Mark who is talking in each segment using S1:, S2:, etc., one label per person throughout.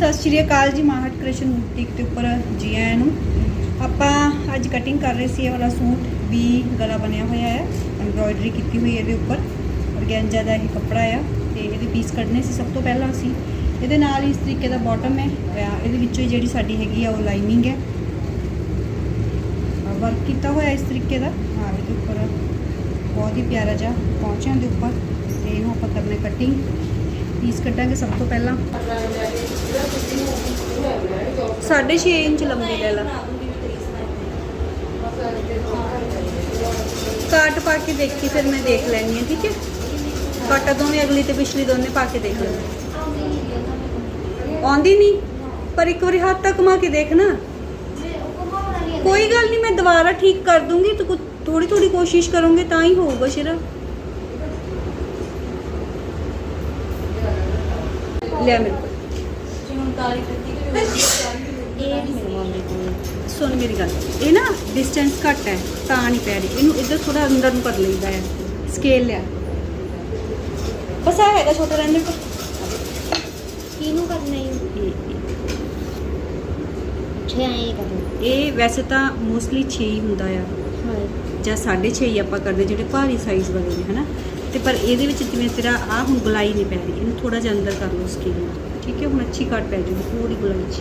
S1: ਸਤਿ ਸ਼੍ਰੀ ਅਕਾਲ ਜੀ, ਮਾਹਟ ਕ੍ਰਿਸ਼ਨ ਬੁਟੀਕ ਦੇ ਉੱਪਰ ਜੀ ਆਇਆਂ ਨੂੰ। ਆਪਾਂ ਅੱਜ ਕਟਿੰਗ ਕਰ ਰਹੇ ਸੀ ਇਹ ਵਾਲਾ ਸੂਟ, ਵੀ ਗਲਾ ਬਣਿਆ ਹੋਇਆ ਹੈ ਐਮਬ੍ਰੋਇਡਰੀ ਕੀਤੀ ਹੋਈ ਹੈ ਇਹਦੇ ਉੱਪਰ। ਔਰਗੈਂਜਾ ਦਾ ਇਹ ਕੱਪੜਾ ਆ ਤੇ ਇਹਦੇ ਪੀਸ ਕੱਢਨੇ ਸੀ ਸਭ ਤੋਂ ਪਹਿਲਾਂ ਅਸੀਂ। ਇਹਦੇ ਨਾਲ ਹੀ ਇਸ ਤਰੀਕੇ ਦਾ ਬਾਟਮ ਹੈ ਇਹਦੇ ਵਿੱਚੋਂ ਹੀ ਜਿਹੜੀ ਸਾਡੀ ਹੈਗੀ ਆ ਉਹ ਲਾਈਨਿੰਗ ਹੈ। ਵਰਕ ਕੀਤਾ ਹੋਇਆ ਇਸ ਤਰੀਕੇ ਦਾ। ਹਾਂ ਇਹਦੇ ਉੱਪਰ ਬਹੁਤ ਹੀ ਪਿਆਰਾ ਜਿਹਾ ਪਹੁੰਚਿਆਂ ਦੇ ਉੱਪਰ, ਤੇ ਇਹਨੂੰ ਆਪਾਂ ਕਰਨਾ ਕਟਿੰਗ ਪੀਸ ਕੱਢਾਂਗੇ ਸਭ ਤੋਂ ਪਹਿਲਾਂ। 6.5 ਇੰਚ ਲੰਬੀ ਲੈ ਲਾ। ਕਾਟ ਪਾ ਕੇ ਦੇਖੀ, ਫਿਰ ਮੈਂ ਦੇਖ ਲੈਣੀ ਹੈ, ਠੀਕ ਹੈ? ਕਾਟਾ ਦੋਵੇਂ, ਅਗਲੀ ਤੇ ਪਿਛਲੀ ਦੋਨੇ ਪਾ ਕੇ ਦੇਖ ਲੈਣੀ ਆਉਂਦੀ ਨਹੀਂ? ਪਰ ਇੱਕ ਵਾਰੀ ਹੱਥ ਤੱਕ ਮਾ ਕੇ ਦੇਖਣਾ ਕੋਈ ਗੱਲ ਨਹੀਂ, ਮੈਂ ਦੁਬਾਰਾ ਠੀਕ ਕਰ ਦੂੰਗੀ, ਤੂੰ ਥੋੜੀ ਥੋੜੀ ਕੋਸ਼ਿਸ਼ ਕਰੋਗੇ, ਤਾਂ ਹੀ ਹੋਊਗਾ ਸ਼ਿਰਾ। ਲਿਆ ਮੇਰੇ ਕੋਲ। ਸੁਣ ਮੇਰੀ ਗੱਲ। ਇਹ ਨਾ ਡਿਸਟੈਂਸ ਘੱਟ ਹੈ ਤਾਂ ਨਹੀਂ ਪੈ ਰਹੀ। ਇਹਨੂੰ ਇੱਧਰ ਥੋੜਾ ਅੰਦਰ ਨੂੰ ਕਰ ਲਈਦਾ ਹੈ। ਸਕੇਲ ਲਿਆ। ਬਸ ਆ ਹੈਗਾ ਛੋਟਾ ਰਹਿੰਦੇ ਕੋ
S2: ਕਿਹਨੂੰ ਕਰਨਾ ਹੈ? ਛੇ ਆਏ
S1: ਇਹ ਵੈਸੇ ਤਾਂ ਮੋਸਟਲੀ 6 ਹੀ ਹੁੰਦਾ ਆ।
S2: ਹਾਂ।
S1: ਜਾਂ 6.5 ਹੀ ਆਪਾਂ ਕਰਦੇ ਜਿਹੜੇ ਭਾਰੀ ਸਾਈਜ਼ ਵਾਲੇ ਨੇ ਹਨਾ? ਤੇ ਪਰ ਇਹਦੇ ਵਿੱਚ ਜਿਵੇਂ ਤੇਰਾ ਆ ਹੁਣ ਗੁਲਾਈ ਨਹੀਂ ਪੈ ਰਹੀ ਇਹਨੂੰ ਥੋੜਾ ਜਿਹਾ ਅੰਦਰ ਕਰ ਲਓ ਸਕੇਲ ਨਾਲ ਠੀਕ ਹੈ ਹੁਣ ਅੱਛੀ ਕੱਟ ਪੈ ਜੂਗੀ ਪੂਰੀ ਗੁਲਾਈ 'ਚ।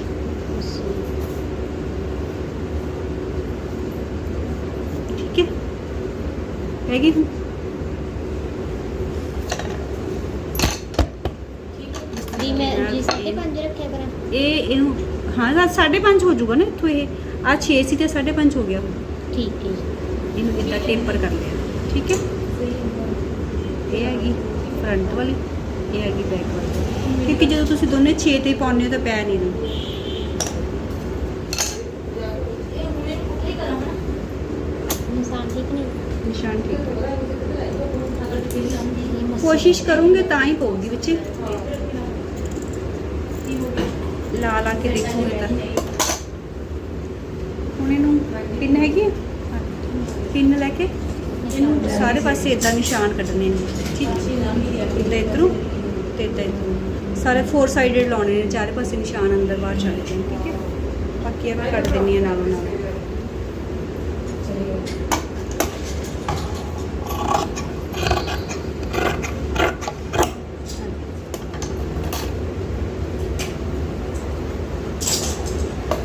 S1: ਠੀਕ ਹੈ ਹੈਗੀ ਹੁਣ।
S2: ਜੀ ਮੈਂ ਜੀ ਸਾਢੇ ਪੰਜ ਰੱਖਿਆ ਕਰਾਂ।
S1: ਇਹ ਇਹਨੂੰ ਹਾਂ ਨਾ 5.5 ਹੋ ਜਾਊਗਾ ਨਾ ਇੱਥੋਂ ਇਹ। ਆ 6 ਸੀ ਤੇ 5.5 ਹੋ ਗਿਆ। ਹੁਣ
S2: ਠੀਕ ਹੈ
S1: ਇਹਨੂੰ ਇਦਾਂ ਟੇਪਰ ਕਰ ਲਿਆ। ਠੀਕ ਹੈ। ਇਹ ਹੈਗੀ ਫਰੰਟ ਵਾਲੀ ਇਹ ਹੈਗੀ ਬੈਕ ਵਾਲੀ। ਕਿਉਂਕਿ ਜਦੋਂ ਤੁਸੀਂ ਦੋਨੇ 6 ਤੇ ਪਾਉਂਦੇ ਹੋ ਤਾਂ ਪੈ ਨਹੀਂ ਨਿਸ਼ਾਨ ਠੀਕ ਹੈ ਕੋਸ਼ਿਸ਼ ਕਰੂੰਗੇ ਤਾਂ ਹੀ ਪਊਗੀ ਵਿੱਚ। ਲਾ ਲਾ ਕੇ ਦੇਖੂਗੇ ਤਾਂ। ਹੁਣ ਇਹਨੂੰ ਪਿੰਨ ਹੈਗੀ? ਪਿੰਨ ਲੈ ਕੇ। ਇਹਨੂੰ ਸਾਰੇ ਪਾਸੇ ਇਦਾਂ ਨਿਸ਼ਾਨ ਕੱਢਣੇ ਨੇ। ਠੀਕ ਇਦਾਂ ਇਧਰੋਂ ਤੇ ਇਦਾਂ ਇਧਰੋਂ। ਸਾਰੇ ਫੋਰ ਸਾਈਡਡ ਲਾਉਣੇ ਨੇ, ਚਾਰੇ ਪਾਸੇ ਨਿਸ਼ਾਨ ਅੰਦਰ ਬਾਹਰ ਚਲੇ ਜਾਣ ਠੀਕ ਹੈ। ਬਾਕੀ ਇਹ ਮੈਂ ਕੱਢ ਦਿੰਨੀ ਆ ਨਾਲੋਂ ਨਾਲ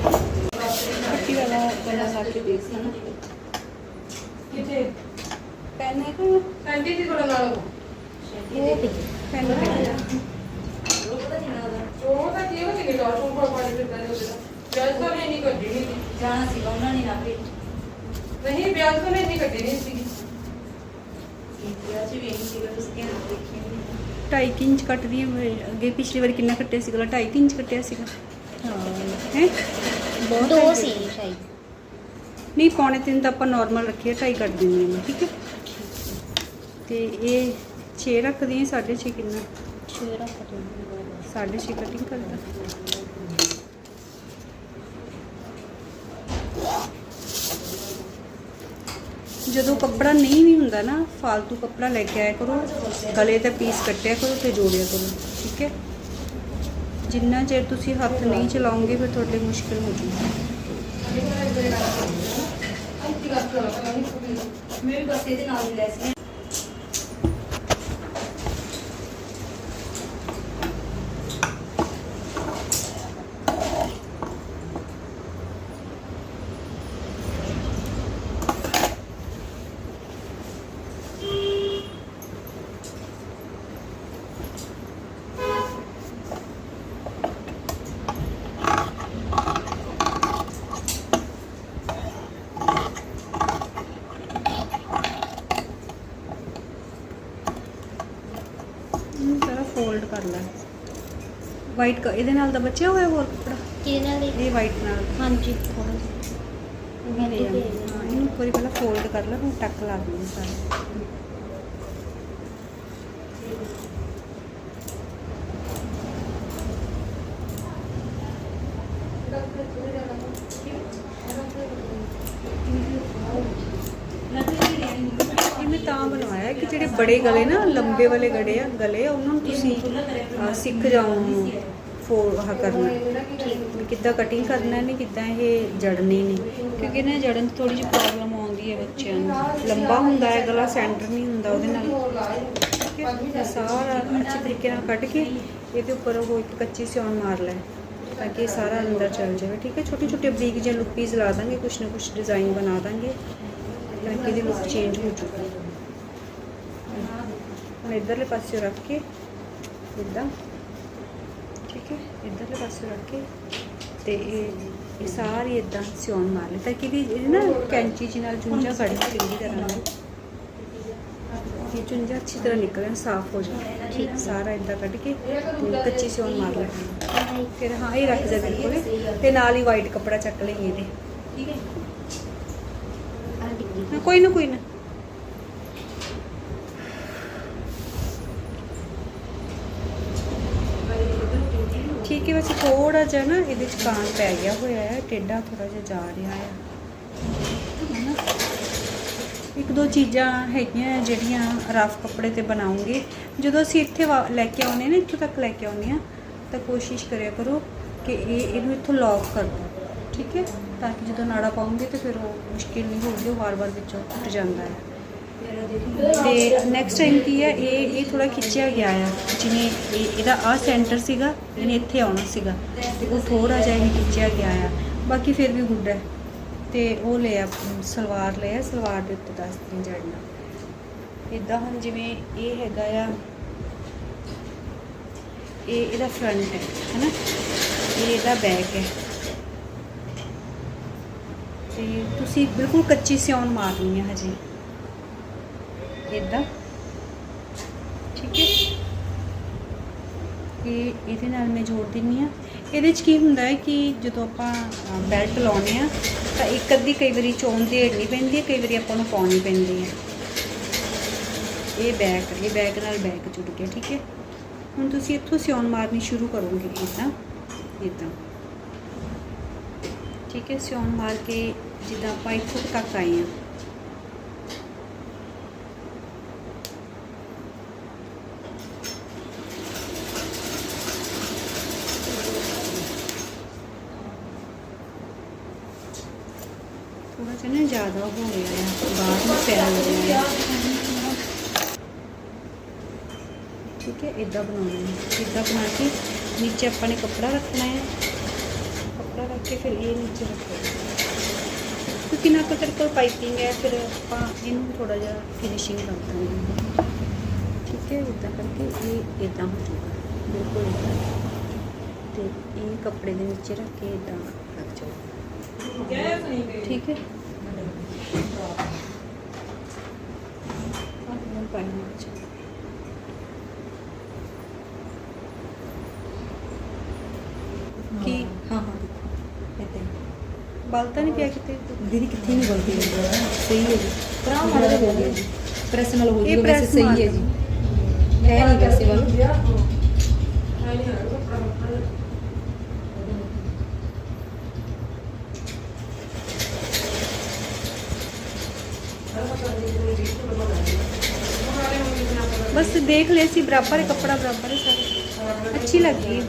S1: ਪੱਟੀ ਵਾਲਾ ਵਾਲਾ ਲਾ ਕੇ ਦੇਖ ਨਾ
S3: ਕਿਤੇ
S1: ਪੈਨ ਹੈ ਕੋਈ
S3: ਆਂਟੀ ਜੀ ਥੋੜਾ ਨਾਲ
S2: ਉਹ ਵੀ
S1: ਪੈਨ ਹੈ
S3: ਉਹ ਤਾਂ ਕੀ ਹੋ ਗਿਆ ਟੌਰ ਤੋਂ ਪਾ ਪਾਣੀ ਫਿਰਦਾ ਨਹੀਂ ਉਹਦਾ ਵਿਆਜ ਤਾਂ ਨਹੀਂ ਕੱਢੀ ਨਹੀਂ ਸੀ।
S4: ਜਾਣਾ ਸੀਗਾ ਉਹਨਾਂ ਨੇ ਨਾ ਭੇਜ
S3: ਨਹੀਂ ਵਿਆਜ ਤਾਂ ਨਹੀਂ ਕੱਢੀ ਨਹੀਂ ਸੀ
S4: ਵਿਆਹ ਚ ਵੀ ਨਹੀਂ ਸੀਗਾ ਤੁਸੀਂ ਕਹਿੰਦੇ ਦੇਖੀ ਨਹੀਂ।
S1: ਢਾਈ ਇੰਚ ਕੱਟਦੀ ਹੈ ਅੱਗੇ ਪਿਛਲੀ ਵਾਰ ਕਿੰਨਾ ਕੱਟਿਆ ਸੀਗਾ? ਢਾਈ ਕੁ ਇੰਚ ਕੱਟਿਆ ਸੀਗਾ। ਹੈ। ਬਹੁਤ
S2: ਦੋ
S1: ਹੈ।
S2: ਸੀ। ਸ਼ਾਇਦ
S1: ਨਹੀਂ ਪੌਣੇ ਤਿੰਨ ਤਾਂ ਆਪਾਂ ਨਾਰਮਲ ਰੱਖੀਏ ਢਾਈ ਕੱਟ ਦਿੰਦੀ ਹਾਂ ਮੈਂ, ਠੀਕ ਹੈ? ਤੇ ਇਹ 6 ਰੱਖਦੀ ਹਾਂ 6.5 ਕਿੰਨਾ?
S2: ਛੇ ਰੱਖ ਦੋ
S1: 6.5 ਕਟਿੰਗ ਕਰਦਾ। ਜਦੋਂ ਕੱਪੜਾ ਨਹੀਂ ਵੀ ਹੁੰਦਾ ਨਾ ਫालतू ਕੱਪੜਾ ਲੈ ਕੇ ਆਇਆ ਕਰੋ ਗਲੇ ਤੇ ਪੀਸ ਕੱਟਿਆ ਕਰੋ ਤੇ ਜੋੜਿਆ ਕਰੋ ਠੀਕ ਹੈ? ਜਿੰਨਾ ਚਿਰ ਤੁਸੀਂ ਹੱਥ ਨਹੀਂ ਚਲਾਓਗੇ ਫਿਰ ਤੁਹਾਡੇ ਮੁਸ਼ਕਿਲ ਹੋ ਜੂਗੀ।
S4: ਮੈਂ ਵੀ ਬਸ ਇਹਦੇ ਨਾਲ ਹੀ ਲੈ ਸੀ
S1: ਇਹਨੂੰ ਸਾਰਾ ਫੋਲਡ ਕਰ ਲੈ। ਵਾਈਟ ਇਹਦੇ ਨਾਲ ਦਾ ਬਚਿਆ ਹੋਇਆ ਹੋਰ ਕੱਪੜਾ?
S2: ਕਿਹਦੇ ਨਾਲ?
S1: ਇਹ ਵਾਈਟ ਨਾਲ।
S2: ਹਾਂਜੀ। ਥੋੜਾ
S1: ਮੈਂ ਲੈ ਆਵਾਂ। ਹਾਂ। ਇਹਨੂੰ ਵਾਰੀ ਪਹਿਲਾਂ ਫੋਲਡ ਕਰ ਲੈ ਫਿਰ ਟੱਕ ਲਾ ਦੂੰਗੀ ਸਾਰਾ। ਇਹ ਮੈਂ ਤਾਂ ਬਣਵਾਇਆ ਕਿ ਜਿਹੜੇ ਬੜੇ ਗਲੇ ਨਾ, ਲੰਬੇ ਵਾਲੇ ਗੜੇ ਆ, ਗਲੇ ਆ ਉਹਨਾਂ ਨੂੰ ਤੁਸੀਂ ਸਿੱਖ ਜਾਓ ਫੋਰ, ਆਹ ਕਰਨਾ। ਵੀ ਕਿੱਦਾਂ ਕਟਿੰਗ ਕਰਨਾ ਨਹੀਂ ਕਿੱਦਾਂ ਇਹ ਜੜਨੀ ਨੇ। ਕਿਉਂਕਿ ਨਾ ਜੜਨ 'ਚ ਥੋੜੀ ਜਿਹੀ ਪ੍ਰੋਬਲਮ ਆਉਂਦੀ ਹੈ ਬੱਚਿਆਂ ਨੂੰ। ਲੰਬਾ ਹੁੰਦਾ ਹੈ, ਗਲਾ ਸੈਂਟਰ ਨਹੀਂ ਹੁੰਦਾ ਉਹਦੇ ਨਾਲ। ਸਾਰਾ ਅੱਛੇ ਤਰੀਕੇ ਨਾਲ ਕੱਟ ਕੇ ਇਹਦੇ ਉੱਪਰ ਉਹ ਇੱਕ ਕੱਚੀ ਸਿਉਣ ਮਾਰ ਲੈ, ਤਾਂ ਕਿ ਸਾਰਾ ਅੰਦਰ ਚਲ ਜਾਵੇ। ਠੀਕ ਹੈ ਛੋਟੇ ਛੋਟੇ ਬਰੀਕ ਜਿਹੇ ਲੁੱਪੀਜ਼ ਲਾ ਦਾਂਗੇ, ਕੁਛ ਨਾ ਕੁਛ ਡਿਜ਼ਾਈਨ ਬਣਾ ਦਾਂਗੇ, ਤਾਂ ਕਿ ਇਹਦੀ ਲੁੱਕ ਚੇਂਜ ਹੋ ਚੁੱਕੀ ਹੁਣ ਇਧਰਲੇ ਪਾਸੇ ਰੱਖ ਕੇ ਇਦਾਂ ਠੀਕ ਹੈ ਇਧਰਲੇ ਪਾਸੇ ਰੱਖ ਕੇ ਤੇ ਇਹ ਇਹ ਸਾਰੀ ਇਦਾਂ ਸਿਉਣ ਮਾਰ ਲਈ ਤਾਂ ਕਿ ਇਹਦੀ ਇਹਦੀ ਨਾ ਕੈਂਚੀ ਜੀ ਨਾਲ ਚੁੰਝਾ ਫੜ ਕੇ ਚੰਗੀ ਤਰ੍ਹਾਂ ਨਾਲ ਇਹ ਚੁੰਝਾ ਅੱਛੀ ਤਰ੍ਹਾਂ ਨਿਕਲਣ ਸਾਫ਼ ਹੋ ਜਾਏ ਠੀਕ ਸਾਰਾ ਇਦਾਂ ਕੱਢ ਕੇ ਕੱਚੀ ਸਿਉਣ ਮਾਰ ਲੈਣੀ ਫਿਰ ਹਾਂ ਇਹ ਰੱਖ ਜਾ ਬਿਲਕੁਲ ਤੇ ਨਾਲ ਹੀ ਵਾਈਟ ਕੱਪੜਾ ਚੱਕ ਲਈ ਇਹਦੇ ਠੀਕ ਹੈ ਕੋਈ ਨਾ ਕੋਈ ਨਾ ਠੀਕ ਹੈ ਵੈਸੇ ਥੋੜਾ ਜਿਹਾ ਨਾ ਇਹਦੇ ਚ ਕਾਣ ਪੈ ਗਿਆ ਹੋਇਆ ਹੈ ਟੇਡਾ ਥੋੜਾ ਜਿਹਾ ਜਾ ਰਿਹਾ ਹੈ। ਹਨਾ ਇੱਕ ਦੋ ਚੀਜ਼ਾਂ ਹੈਗੀਆਂ ਜਿਹੜੀਆਂ ਰਫ ਕੱਪੜੇ ਤੇ ਬਣਾਉਂਗੇ। ਜਦੋਂ ਅਸੀਂ ਇੱਥੇ ਵਾ- ਲੈ ਕੇ ਆਉਨੇ ਨਾ, ਇੱਥੋਂ ਤੱਕ ਲੈ ਕੇ ਆਉਨੇ ਆ ਤਾਂ ਕੋਸ਼ਿਸ਼ ਕਰਿਆ ਕਰੋ ਕਿ ਇਹ, ਇਹਨੂੰ ਇੱਥੋਂ ਲੌਕ ਕਰ ਦਿਓ, ਠੀਕ ਹੈ? ਤਾਂ ਕਿ ਜਦੋਂ ਨਾੜਾ ਪਾਉਂਗੇ ਤੇ ਫਿਰ ਉਹ ਮੁਸ਼ਕਿਲ ਨਹੀਂ ਹੋਊਗੀ, ਉਹ ਵਾਰ-ਵਾਰ ਵਿੱਚੋਂ ਟੁੱਟ ਜਾਂਦਾ ਹੈ। ਤੇ ਨੈਕਸਟ ਟਾਈਮ ਕੀ ਹੈ ਇਹ ਇਹ ਥੋੜਾ ਖਿੱਚਿਆ ਗਿਆ ਆ। ਜਿਵੇਂ ਇਹ ਇਹਦਾ ਆ ਸੈਂਟਰ ਸੀਗਾ ਇਹਨੇ ਇੱਥੇ ਆਉਣਾ ਸੀਗਾ। ਤੇ ਉਹ ਥੋੜਾ ਜਿਹਾ ਇਹ ਖਿੱਚਿਆ ਗਿਆ ਆ। ਬਾਕੀ ਫਿਰ ਵੀ ਗੁੱਡ ਹੈ। ਤੇ ਉਹ ਲਿਆ ਅਮ, ਸਲਵਾਰ ਲਿਆ ਸਲਵਾਰ ਦੇ ਉੱਤੇ ਦੱਸ ਦਿਨ ਜੜਨਾ ਇਦਾਂ ਹੁਣ ਜਿਵੇਂ ਇਹ ਹੈਗਾ ਆ ਇਹ ਇਹਦਾ ਫਰੰਟ ਹੈ ਹੈਨਾ? ਇਹ ਇਹਦਾ ਬੈਕ ਹੈ। ਤੇ ਤੁਸੀਂ ਬਿਲਕੁਲ ਕੱਚੀ ਸਿਉਣ ਮਾਰਨੀ ਹੈ ਹਜੇ। ਇਦਾਂ ਠੀਕ ਹੈ। ਇਹ ਇਹਦੇ ਨਾਲ ਮੈਂ ਜੋੜ ਦਿੰਨੀ ਆ ਇਹਦੇ ਚ ਕੀ ਹੁੰਦਾ ਹੈ ਕਿ ਜਦੋਂ ਆਪਾਂ ਬੈਲਟ ਲਾਉਨੇ ਆ ਤਾਂ ਇੱਕ ਅੱਧੀ ਕਈ ਵਾਰੀ ਚੋਣ ਦੇੜਨੀ ਪੈਂਦੀ ਹੈ ਕਈ ਵਾਰੀ ਆਪਾਂ ਨੂੰ ਪਾਉਣੀ ਪੈਂਦੀ ਹੈ। ਇਹ ਬੈਕ ਇਹ ਬੈਕ ਨਾਲ ਬੈਕ ਜੁੜ ਗਿਆ, ਠੀਕ ਹੈ। ਹੁਣ ਤੁਸੀਂ ਇੱਥੋਂ ਸਿਉਣ ਮਾਰਨੀ ਸ਼ੁਰੂ ਕਰੋਗੇ ਇਦਾਂ ਇਦਾਂ ਠੀਕ ਹੈ, ਸਿਉਣ ਮਾਰ ਕੇ ਜਿੱਦਾਂ ਆਪਾਂ ਇੱਥੋਂ ਤੱਕ ਆਏ ਆ ਥੋੜਾ ਜਿਹਾ ਨਾ ਜ਼ਿਆਦਾ ਹੋ ਰਿਹਾ ਹੈ ਬਾਹਰ ਨੂੰ ਫੈਲ ਰਿਹਾ ਹੈ ਠੀਕ ਹੈ ਇਦਾਂ ਬਣਾਉਣਾ ਹੈ ਇਦਾਂ ਬਣਾ ਕੇ ਨੀਚੇ ਆਪਾਂ ਨੇ ਕੱਪੜਾ ਰੱਖਣਾ ਹੈ ਕੱਪੜਾ ਰੱਖ ਕੇ ਫਿਰ ਇਹ ਨੀਚੇ ਰੱਖਣਾ ਕਿਉਂਕਿ ਨਾ ਤਾਂ ਤੇਰੇ ਕੋਲ ਪਾਈਪਿੰਗ ਹੈ ਫਿਰ ਆਪਾਂ ਇਹਨੂੰ ਥੋੜਾ ਜਿਹਾ ਫਿਨਿਸ਼ਿੰਗ ਕਰ ਦਾਂਗੇ ਠੀਕ ਹੈ ਇਦਾਂ ਕਰਕੇ ਇਹ ਇਦਾਂ ਹੋ ਜਾਊਗਾ ਬਿਲਕੁਲ ਏਦਾਂ। ਤੇ ਇਹ ਕੱਪੜੇ ਦੇ ਨੀਚੇ ਰੱਖ ਕੇ ਇਦਾਂ ਰੱਖ ਜਾਓ ਠੀਕ ਹੈ ਆਹ ਹੁਣ ਪਾਣੀ ਵਿੱਚ ਕੀ?
S4: ਹਾਂ ਹਾਂ। ਦੇਖੋ
S1: ਇੱਥੇ ਬਲਤਾ ਨਹੀਂ ਪਿਆ ਕਿਤੇ?
S4: ਦੀਦੀ ਕਿੱਥੇ ਨਹੀਂ ਬਲਦੀ ਸਹੀ ਹੈ ਜੀ। ਭਰਾ ਮਾੜਾ ਜਿਹਾ ਹੋ ਗਿਆ ਜੀ। ਪ੍ਰੈਸ ਨਾਲ ਹੋ ਜੂਗਾ ਵੈਸੇ ਸਹੀ ਹੈ ਜੀ। ਹੈ ਨਹੀਂ ਵੈਸੇ ਵੱਲ।
S1: ਹੈ ਨਹੀਂ Gracias. ले सी बराबर है कपड़ा बराबर है सारा अच्छी लग रही है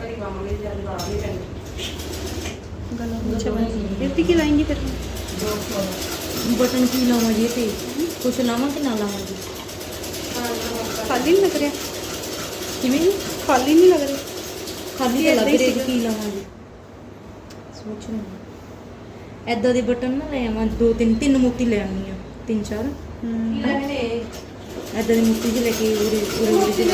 S1: गला अच्छा बन इतनी की लाएंगी फिर
S4: ਬਟਨ ਕੀ ਲਾਵਾਂ ਜੀ ਤੇ ਕੁਛ ਲਾਵਾਂ ਕਿ ਨਾ ਲਾਵਾਂ ਜੀ
S1: खाली नहीं लग रहा
S4: ਕਿਵੇਂ ਜੀ
S1: खाली नहीं लग रहा
S4: ਖਾਲੀ
S1: ਇਹ
S4: ਤਾਂ ਲੱਗ
S1: ਏਦਾਂ ਹੀ
S4: ਰਿਹਾ ਜੀ
S1: ਸੀਗਾ।
S4: ਕੀ ਲਾਵਾਂ ਜੀ ਸੋਚ ਰਹੀ ਐਦਾਂ ਦੇ ਬਟਨ ਨਾ ਲੈ ਆਵਾਂ ਦੋ ਤਿੰਨ ਤਿੰਨ ਮੋਤੀ ਲੈ ਆਉਣੀ ਆ ਤਿੰਨ ਚਾਰ
S1: हम्म,
S4: ਇਦਾਂ ਦੀ ਮੁੱਠੀ ਜਿਹੀ ਲੈ ਕੇ ਉਰੇ ਉਰੇ ਉਰੇ ਜਿਹੀ।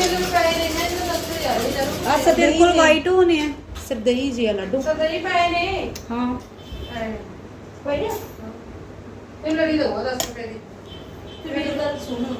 S4: ਆ ਸਭ
S1: ਬਿਲਕੁਲ ਵਾਈਟ ਹੋਣੇ ਆ ਸਿਰ
S4: ਦਹੀਂ ਜੀ ਆ ਲੱਡੂ। ਹਾਂ। ਮੈਨੂੰ ਗੱਲ ਸੁਣੋ।